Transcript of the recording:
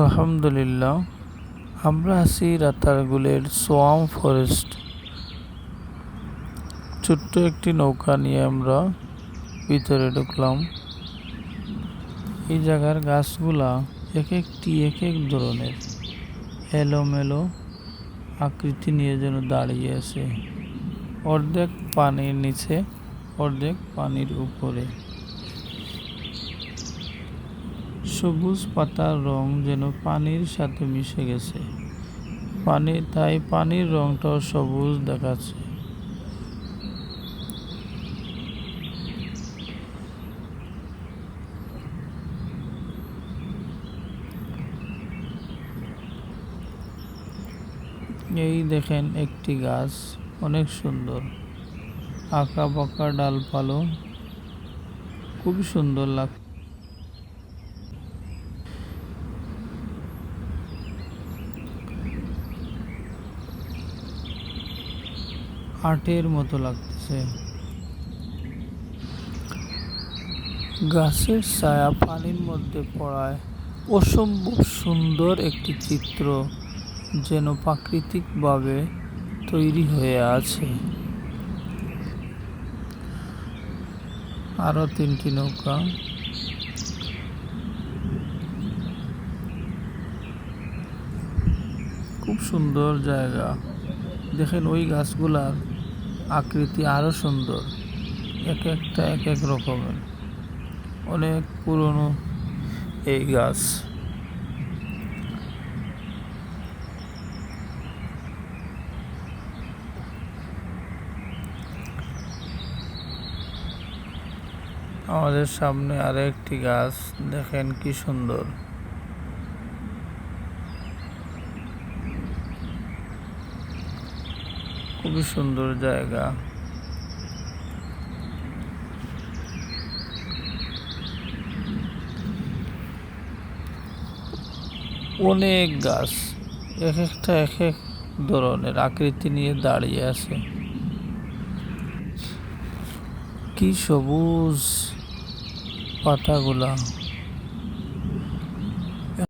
আলহামদুলিল্লাহ, আমরা আছি রাতারগুলের সোয়াম ফরেস্ট। ছোট্ট একটি নৌকা নিয়ে আমরা ভিতরে ঢুকলাম। এই জায়গার গাছগুলা এক একটি এক এক ধরনের। এলোমেলো আকৃতি নিয়ে যেন দাঁড়িয়ে আছে। অর্ধেক পানির নিচে, অর্ধেক পানির উপরে। সবুজ পাতার রং যেন পানির সাথে মিশে গেছে। পানি, তাই পানির রংটাও সবুজ দেখাচ্ছে। এই দেখেন একটি গাছ, অনেক সুন্দর। আঁকা বাঁকা ডালপালো, খুবই সুন্দর লাগ আর্টের মতো লাগতেছে। গাছের ছায়া পানির মধ্যে পড়ায়। অসম্ভব সুন্দর একটি চিত্র যেন প্রাকৃতিকভাবে তৈরি হয়ে আছে। আরও তিনটি নৌকা। খুব সুন্দর জায়গা। দেখেন ওই গাছগুলার আকৃতি আরও সুন্দর। এক একটা এক এক রকমের। অনেক পুরনো এই গাছ। আমাদের সামনে আরও একটি গাছ। দেখেন কি সুন্দর। খুবই সুন্দর জায়গা। অনেক গাছ, এক একটা এক এক ধরনের আকৃতি নিয়ে দাঁড়িয়ে আছে। কি সবুজ পাতাগুলা।